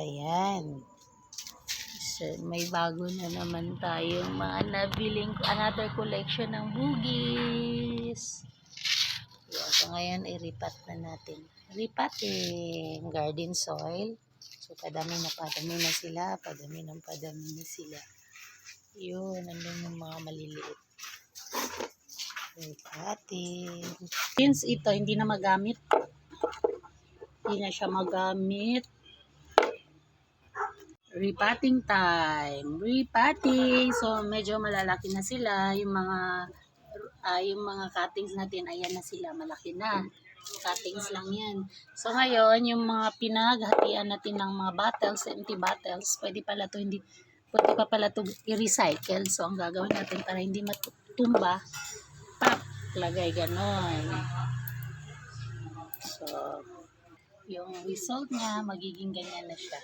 Ayan. So, may bago na naman tayong mga nabiling another collection ng bugis. So ngayon, i-repat na natin. Repating garden soil. So, padami na padami na sila. Padami ng padami na sila. Yun, nandun yung mga maliliit. Repating. Since ito, hindi na magamit. Hindi na siya magamit. Repotting time. Repotting. So, medyo malalaki na sila. Yung mga ah, yung mga cuttings natin, ayan na sila. Malaki na. Cuttings lang yan. So, ngayon, yung mga pinaghatian natin ng mga bottles, empty bottles, pwede pala to hindi, pwede pa pala to i-recycle. So, ang gagawin natin para hindi matumba, pap, lagay ganon. So, yung result niya, magiging ganyan na siya.